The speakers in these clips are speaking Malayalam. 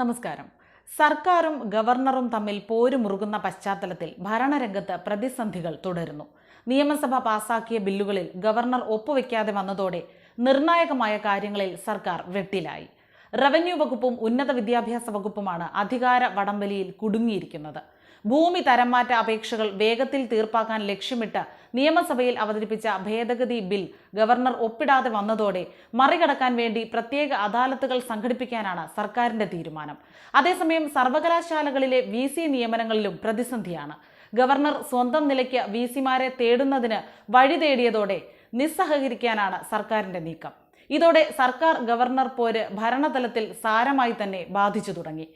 നമസ്കാരം. സർക്കാരും ഗവർണറും തമ്മിൽ പോരുമുറുകുന്ന പശ്ചാത്തലത്തിൽ ഭരണരംഗത്ത് പ്രതിസന്ധികൾ തുടരുന്നു. നിയമസഭ പാസാക്കിയ ബില്ലുകളിൽ ഗവർണർ ഒപ്പുവെക്കാതെ വന്നതോടെ നിർണായകമായ കാര്യങ്ങളിൽ സർക്കാർ വെട്ടിലായി. റവന്യൂ വകുപ്പും ഉന്നത വിദ്യാഭ്യാസ വകുപ്പുമാണ് അധികാര വടംവലിയിൽ കുടുങ്ങിയിരിക്കുന്നത്. ഭൂമി തരംമാറ്റ അപേക്ഷകൾ വേഗത്തിൽ തീർപ്പാക്കാൻ ലക്ഷ്യമിട്ട് നിയമസഭയിൽ അവതരിപ്പിച്ച ഭേദഗതി ബിൽ ഗവർണർ ഒപ്പിടാതെ വന്നതോടെ മറികടക്കാൻ വേണ്ടി പ്രത്യേക അദാലത്തുകൾ സംഘടിപ്പിക്കാനാണ് സർക്കാരിന്റെ തീരുമാനം. അതേസമയം സർവകലാശാലകളിലെ വി നിയമനങ്ങളിലും പ്രതിസന്ധിയാണ്. ഗവർണർ സ്വന്തം നിലയ്ക്ക് വി സിമാരെ തേടുന്നതിന് വഴി തേടിയതോടെ നിസ്സഹകരിക്കാനാണ് സർക്കാരിന്റെ നീക്കം. ഇതോടെ സർക്കാർ ഗവർണർ പോര് ഭരണതലത്തിൽ സാരമായി തന്നെ ബാധിച്ചു തുടങ്ങി.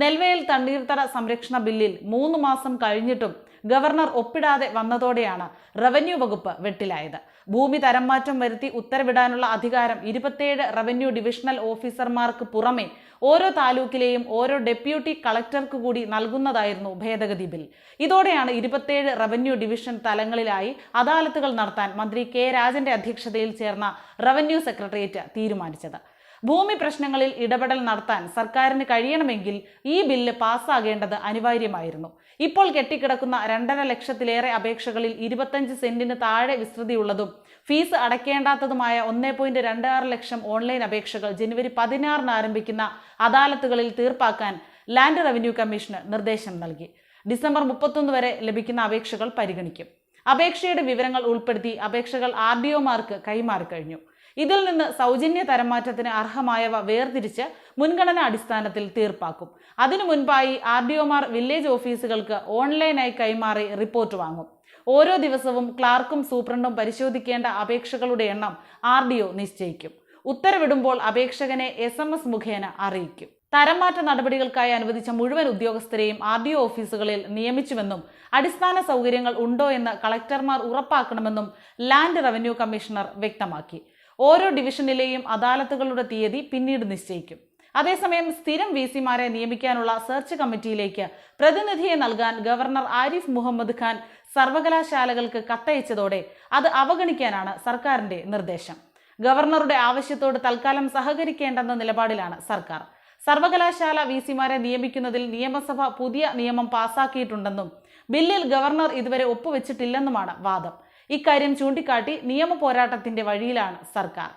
നെൽവയൽ തണ്ണീർത്തട സംരക്ഷണ ബില്ലിൽ മൂന്ന് മാസം കഴിഞ്ഞിട്ടും ഗവർണർ ഒപ്പിടാതെ വന്നതോടെയാണ് റവന്യൂ വകുപ്പ് വെട്ടിലായത്. ഭൂമി തരംമാറ്റം വരുത്തി ഉത്തരവിടാനുള്ള അധികാരം ഇരുപത്തിയേഴ് റവന്യൂ ഡിവിഷണൽ ഓഫീസർമാർക്ക് പുറമെ ഓരോ താലൂക്കിലെയും ഓരോ ഡെപ്യൂട്ടി കളക്ടർക്ക് കൂടി നൽകുന്നതായിരുന്നു ഭേദഗതി ബിൽ. ഇതോടെയാണ് ഇരുപത്തിയേഴ് റവന്യൂ ഡിവിഷൻ തലങ്ങളിലായി അദാലത്തുകൾ നടത്താൻ മന്ത്രി കെ രാജന്റെ അധ്യക്ഷതയിൽ ചേർന്ന റവന്യൂ സെക്രട്ടേറിയറ്റ് തീരുമാനിച്ചത്. ഭൂമി പ്രശ്നങ്ങളിൽ ഇടപെടൽ നടത്താൻ സർക്കാരിന് കഴിയണമെങ്കിൽ ഈ ബില്ല് പാസ്സാകേണ്ടത് അനിവാര്യമായിരുന്നു. ഇപ്പോൾ കെട്ടിക്കിടക്കുന്ന രണ്ടര ലക്ഷത്തിലേറെ അപേക്ഷകളിൽ ഇരുപത്തഞ്ച് സെന്റിന് താഴെ വിസ്തൃതിയുള്ളതും ഫീസ് അടയ്ക്കേണ്ടാത്തതുമായ ഒന്നേ പോയിന്റ് രണ്ട് ആറ് ലക്ഷം ഓൺലൈൻ അപേക്ഷകൾ ജനുവരി പതിനാറിന് ആരംഭിക്കുന്ന അദാലത്തുകളിൽ തീർപ്പാക്കാൻ ലാൻഡ് റവന്യൂ കമ്മീഷന് നിർദ്ദേശം നൽകി. ഡിസംബർ മുപ്പത്തൊന്ന് വരെ ലഭിക്കുന്ന അപേക്ഷകൾ പരിഗണിക്കും. അപേക്ഷയുടെ വിവരങ്ങൾ ഉൾപ്പെടുത്തി അപേക്ഷകൾ ആർ ഡി ഒമാർക്ക് കൈമാറിക്കഴിഞ്ഞു ഇതിൽ നിന്ന് സൗജന്യ തരംമാറ്റത്തിന് അർഹമായവ വേർതിരിച്ച് മുൻഗണന അടിസ്ഥാനത്തിൽ തീർപ്പാക്കും. അതിനു മുൻപായി ആർ ഡി ഒമാർ വില്ലേജ് ഓഫീസുകൾക്ക് ഓൺലൈനായി കൈമാറി റിപ്പോർട്ട് വാങ്ങും. ഓരോ ദിവസവും ക്ലാർക്കും സൂപ്രണ്ടും പരിശോധിക്കേണ്ട അപേക്ഷകളുടെ എണ്ണം ആർ നിശ്ചയിക്കും. ഉത്തരവിടുമ്പോൾ അപേക്ഷകനെ എസ് എം എസ് മുഖേന അറിയിക്കും. തരംമാറ്റ നടപടികൾക്കായി അനുവദിച്ച മുഴുവൻ ഉദ്യോഗസ്ഥരെയും ആർ ഡി ഓഫീസുകളിൽ നിയമിച്ചുവെന്നും അടിസ്ഥാന സൗകര്യങ്ങൾ ഉണ്ടോ എന്ന് കളക്ടർമാർ ഉറപ്പാക്കണമെന്നും ലാൻഡ് റവന്യൂ കമ്മീഷണർ വ്യക്തമാക്കി. ഓരോ ഡിവിഷനിലെയും അദാലത്തുകളുടെ തീയതി പിന്നീട് നിശ്ചയിക്കും. അതേസമയം സ്ഥിരം വി സിമാരെ നിയമിക്കാനുള്ള സെർച്ച് കമ്മിറ്റിയിലേക്ക് പ്രതിനിധിയെ നൽകാൻ ഗവർണർ ആരിഫ് മുഹമ്മദ് ഖാൻ സർവകലാശാലകൾക്ക് കത്തയച്ചതോടെ അത് അവഗണിക്കാനാണ് സർക്കാരിന്റെ നിർദ്ദേശം. ഗവർണറുടെ ആവശ്യത്തോട് തൽക്കാലം സഹകരിക്കേണ്ടെന്ന നിലപാടിലാണ് സർക്കാർ. സർവകലാശാല വി സിമാരെ നിയമിക്കുന്നതിൽ നിയമസഭ പുതിയ നിയമം പാസാക്കിയിട്ടുണ്ടെന്നും ബില്ലിൽ ഗവർണർ ഇതുവരെ ഒപ്പുവെച്ചിട്ടില്ലെന്നുമാണ് വാദം. ഇക്കാര്യം ചൂണ്ടിക്കാട്ടി നിയമ പോരാട്ടത്തിന്റെ വഴിയിലാണ് സർക്കാർ.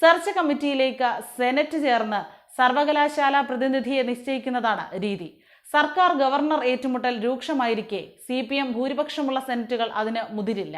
സെർച്ച് കമ്മിറ്റിയിലേക്ക് സെനറ്റ് ചേർന്ന് സർവകലാശാല പ്രതിനിധിയെ നിശ്ചയിക്കുന്നതാണ് രീതി. സർക്കാർ ഗവർണർ ഏറ്റുമുട്ടൽ രൂക്ഷമായിരിക്കെ സി പി എം ഭൂരിപക്ഷമുള്ള സെനറ്റുകൾ അതിന് മുതിരില്ല.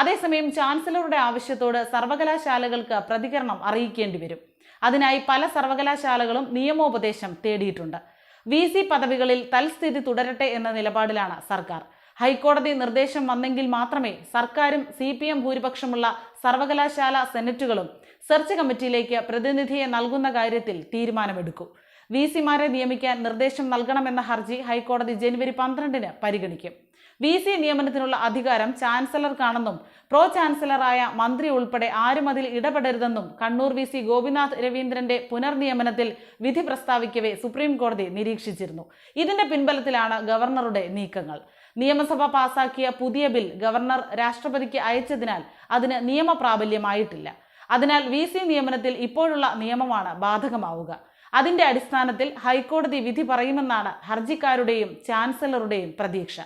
അതേസമയം ചാൻസലറുടെ ആവശ്യത്തോട് സർവകലാശാലകൾക്ക് പ്രതികരണം അറിയിക്കേണ്ടി വരും. അതിനായി പല സർവകലാശാലകളും നിയമോപദേശം തേടിയിട്ടുണ്ട്. വി സി പദവികളിൽ തൽസ്ഥിതി തുടരട്ടെ എന്ന നിലപാടിലാണ് സർക്കാർ. ഹൈക്കോടതി നിർദ്ദേശം വന്നെങ്കിൽ മാത്രമേ സർക്കാരും സി പി എം ഭൂരിപക്ഷമുള്ള സർവകലാശാല സെനറ്റുകളും സെർച്ച് കമ്മിറ്റിയിലേക്ക് പ്രതിനിധിയെ നൽകുന്ന കാര്യത്തിൽ തീരുമാനമെടുക്കൂ. വി സിമാരെ നിയമിക്കാൻ നിർദ്ദേശം നൽകണമെന്ന ഹർജി ഹൈക്കോടതി ജനുവരി പന്ത്രണ്ടിന് പരിഗണിക്കും. വി സി നിയമനത്തിനുള്ള അധികാരം ചാൻസലർക്കാണെന്നും പ്രോ ചാൻസലറായ മന്ത്രി ഉൾപ്പെടെ ആരും അതിൽ ഇടപെടരുതെന്നും കണ്ണൂർ വി സി ഗോപിനാഥ് രവീന്ദ്രന്റെ പുനർനിയമനത്തിൽ വിധി പ്രസ്താവിക്കവേ സുപ്രീം കോടതി നിരീക്ഷിച്ചിരുന്നു. ഇതിന്റെ പിൻബലത്തിലാണ് ഗവർണറുടെ നീക്കങ്ങൾ. നിയമസഭ പാസാക്കിയ പുതിയ ബിൽ ഗവർണർ രാഷ്ട്രപതിക്ക് അയച്ചതിനാൽ അതിന് നിയമപ്രാബല്യമായിട്ടില്ല. അതിനാൽ വി സി നിയമനത്തിൽ ഇപ്പോഴുള്ള നിയമമാണ് ബാധകമാവുക. അതിന്റെ അടിസ്ഥാനത്തിൽ ഹൈക്കോടതി വിധി പറയുമെന്നാണ് ഹർജിക്കാരുടെയും ചാൻസലറുടെയും പ്രതീക്ഷ.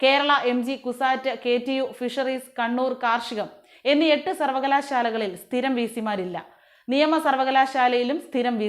Kerala M G CUSAT K T U fisheries Kannur കാർഷികം എന്നീ എട്ട് സർവകലാശാലകളിൽ സ്ഥിരം വി സിമാരില്ല. നിയമ സർവകലാശാലയിലും സ്ഥിരം വി